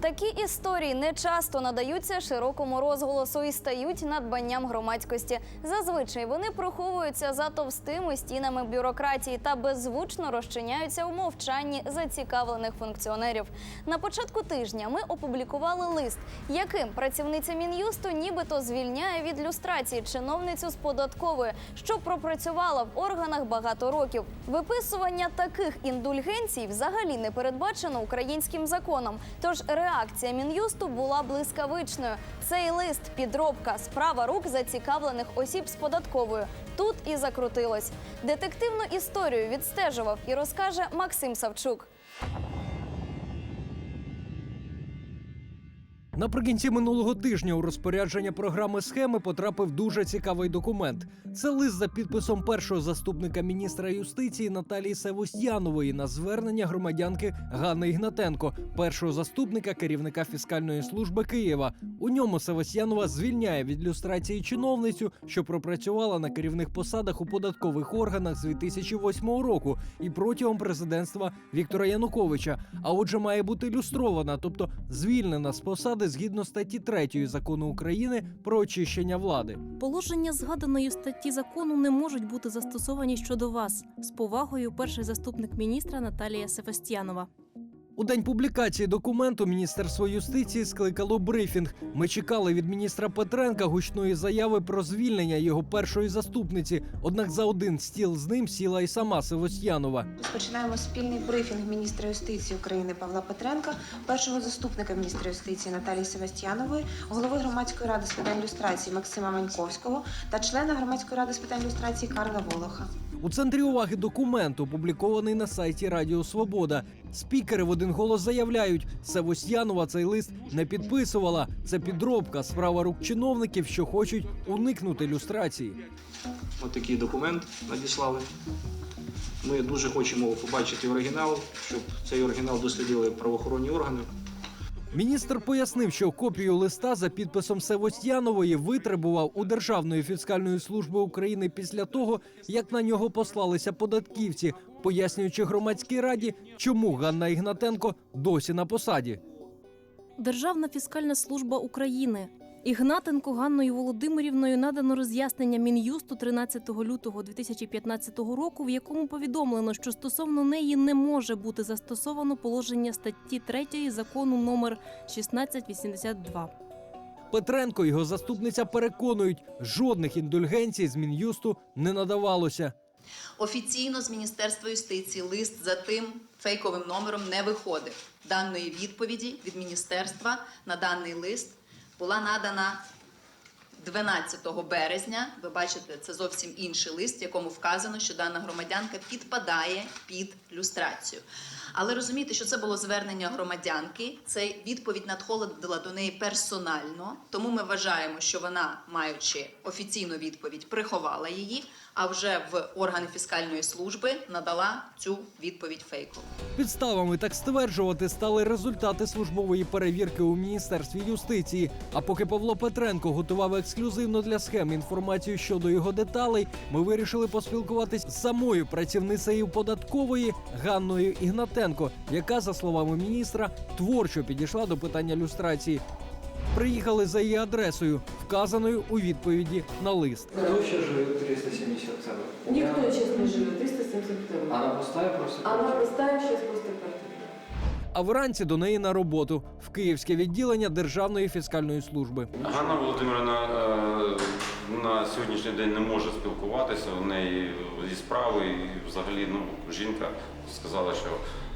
Такі історії не часто надаються широкому розголосу і стають надбанням громадськості. Зазвичай вони приховуються за товстими стінами бюрократії та беззвучно розчиняються у мовчанні зацікавлених функціонерів. На початку тижня ми опублікували лист, яким працівниця мін'юсту нібито звільняє від люстрації чиновницю з податкової, що пропрацювала в органах багато років. Виписування таких індульгенцій взагалі не передбачено українським законом. Тож реакція мін'юсту була блискавичною. Цей лист підробка, справа рук зацікавлених осіб з податковою. Тут і закрутилось. Детективну історію відстежував і розкаже Максим Савчук. Наприкінці минулого тижня у розпорядження програми схеми потрапив дуже цікавий документ. Це лист за підписом першого заступника міністра юстиції Наталії Севостянової на звернення громадянки Ганни Ігнатенко, першого заступника керівника фіскальної служби Києва. У ньому Севостянова звільняє від люстрації чиновницю, що пропрацювала на керівних посадах у податкових органах з 2008 року і протягом президентства Віктора Януковича. А отже, має бути люстрована, тобто звільнена з посади згідно статті 3 закону України про очищення влади. Положення згаданої статті закону не можуть бути застосовані щодо вас. З повагою, перший заступник міністра Наталія Севастьянова. У день публікації документу Міністерство юстиції скликало брифінг. Ми чекали від міністра Петренка гучної заяви про звільнення його першої заступниці. Однак за один стіл з ним сіла і сама Севостянова. Розпочинаємо спільний брифінг міністра юстиції України Павла Петренка, першого заступника міністра юстиції Наталії Севастьянової, голови громадської ради з питань люстрації Максима Маньковського та члена громадської ради з питань люстрації Карла Волоха. У центрі уваги документ, опублікований на сайті Радіо Свобода. Спікери в один голос заявляють, Севостянова цей лист не підписувала. Це підробка, справа рук чиновників, що хочуть уникнути люстрації. Ось такий документ надіслали. Ми дуже хочемо побачити оригінал, щоб цей оригінал дослідили правоохоронні органи. Міністр пояснив, що копію листа за підписом Севостянової витребував у Державної фіскальної служби України після того, як на нього послалися податківці, пояснюючи громадській раді, чому Ганна Ігнатенко досі на посаді. Державна фіскальна служба України. Ігнатенко Ганною Володимирівною надано роз'яснення Мін'юсту 13 лютого 2015 року, в якому повідомлено, що стосовно неї не може бути застосовано положення статті 3 закону номер 1682. Петренко і його заступниця переконують, жодних індульгенцій з мін'юсту не надавалося. Офіційно з Міністерства юстиції лист за тим фейковим номером не виходив. Даної відповіді від міністерства на даний лист була надана 12 березня. Ви бачите, це зовсім інший лист, в якому вказано, що дана громадянка підпадає під люстрацію. Але розумієте, що це було звернення громадянки. Це відповідь надходила до неї персонально. Тому ми вважаємо, що вона, маючи офіційну відповідь, приховала її, а вже в органи фіскальної служби надала цю відповідь фейкову. Підставами так стверджувати стали результати службової перевірки у міністерстві юстиції. А поки Павло Петренко готував ексклюзивно для схем інформацію щодо його деталей, ми вирішили поспілкуватись з самою працівницею податкової Ганною Ігнатенко, яка, за словами міністра, творчо підійшла до питання люстрації. Приїхали за її адресою, вказаною у відповіді на лист. Кто еще живет 370 центов? Никто сейчас не живет, 377. Она пустая просто? Она простая, сейчас просто. А вранці до неї на роботу в київське відділення Державної фіскальної служби. Ганна Володимирівна е, на сьогоднішній день не може спілкуватися. У неї зі справи і взагалі ну, жінка сказала, що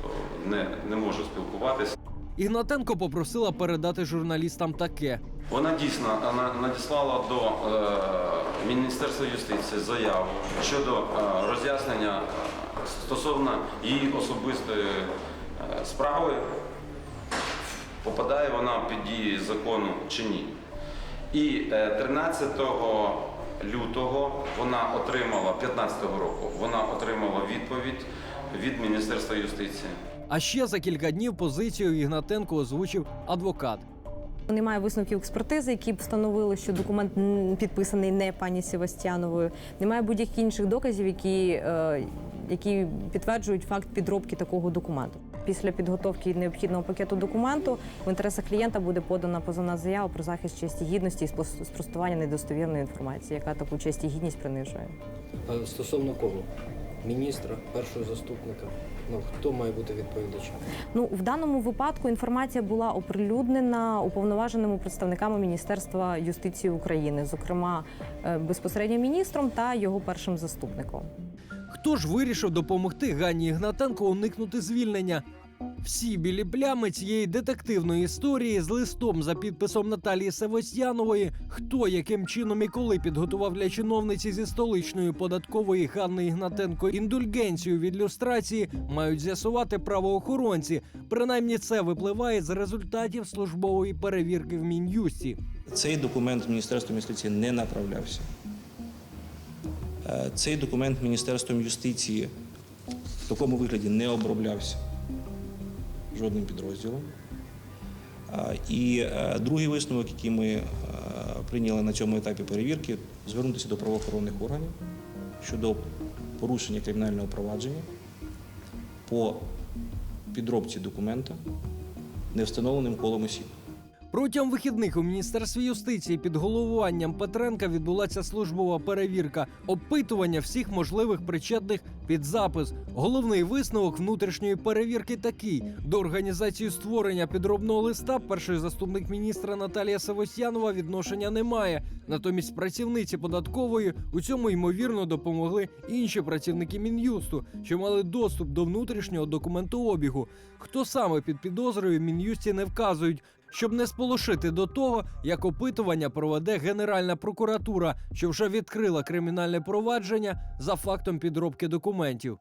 е, не, не може спілкуватися. Ігнатенко попросила передати журналістам таке. Вона дійсно надіслала до е, Міністерства юстиції заяву щодо е, роз'яснення е, стосовно її особистої е, справи, попадає вона під дії закону чи ні. І е, 13 лютого вона отримала, 15 року, вона отримала відповідь від Міністерства юстиції. А ще за кілька днів позицію Ігнатенко озвучив адвокат. Немає висновків експертизи, які б встановили, що документ підписаний не пані Севастьяновою. Немає будь-яких інших доказів, які, е, які підтверджують факт підробки такого документу. після підготовки необхідного пакету документу в інтересах клієнта буде подана позовна заява про захист честі гідності і спростування недостовірної інформації, яка таку честь і гідність принижує. Стосовно кого? Міністра, першого заступника. Ну хто має бути відповідачем? Ну в даному випадку інформація була оприлюднена уповноваженими представниками Міністерства юстиції України, зокрема е, безпосередньо міністром та його першим заступником. Хто ж вирішив допомогти Ганні Ігнатенко уникнути звільнення? Всі білі плями цієї детективної історії з листом за підписом Наталії Севостянової, хто яким чином і коли підготував для чиновниці зі столичної податкової Ганни Ігнатенко індульгенцію від люстрації, мають з'ясувати правоохоронці. Принаймні це випливає з результатів службової перевірки в мін'юсті. Цей документ Міністерством юстиції не направлявся. Е, Цей документ Міністерством юстиції в такому вигляді не оброблявся жодним підрозділом. І е, другий висновок, який ми е, прийняли на цьому етапі перевірки, звернутися до правоохоронних органів щодо порушення кримінального провадження по підробці документа невстановленим колом осіб. Протягом вихідних у міністерстві юстиції під головуванням Петренка відбулася службова перевірка, опитування всіх можливих причетних під запис. Головний висновок внутрішньої перевірки такий: до організації створення підробного листа перший заступник міністра Наталія Савостянова відношення не має. Натомість працівниці податкової у цьому ймовірно допомогли інші працівники мін'юсту, що мали доступ до внутрішнього документообігу. Хто саме під підозрою мін'юсті не вказують. Щоб не сполошити до того, як опитування проведе Генеральна прокуратура, що вже відкрила кримінальне провадження за фактом підробки документів.